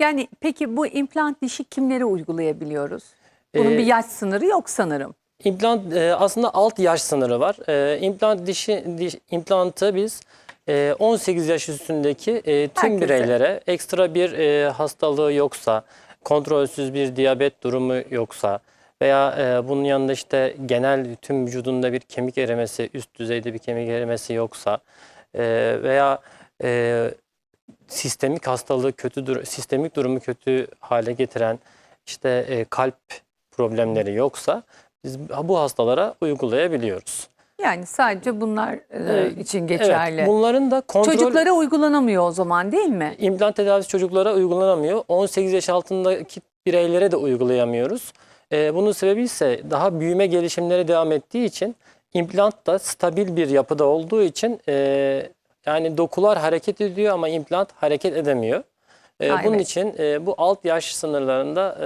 Yani peki bu implant dişi kimlere uygulayabiliyoruz? Bunun Ee, bir yaş sınırı yok sanırım. İmplant e, aslında alt yaş sınırı var. E, implant dişi diş, implantı biz e, 18 yaş üstündeki e, tüm Herkese. bireylere ekstra bir e, hastalığı yoksa, kontrolsüz bir diyabet durumu yoksa veya e, bunun yanında işte genel tüm vücudunda bir kemik erimesi, üst düzeyde bir kemik erimesi yoksa e, veya e, sistemik hastalığı kötü sistemik durumu kötü hale getiren işte e, kalp problemleri yoksa biz bu hastalara uygulayabiliyoruz. Yani sadece bunlar e, için geçerli. Evet, bunların da kontrol Çocuklara uygulanamıyor o zaman değil mi? implant tedavisi çocuklara uygulanamıyor. 18 yaş altındaki bireylere de uygulayamıyoruz. E, bunun sebebi ise daha büyüme gelişimleri devam ettiği için implant da stabil bir yapıda olduğu için e, yani dokular hareket ediyor ama implant hareket edemiyor. E, Ha, bunun evet. için e, bu alt yaş sınırlarında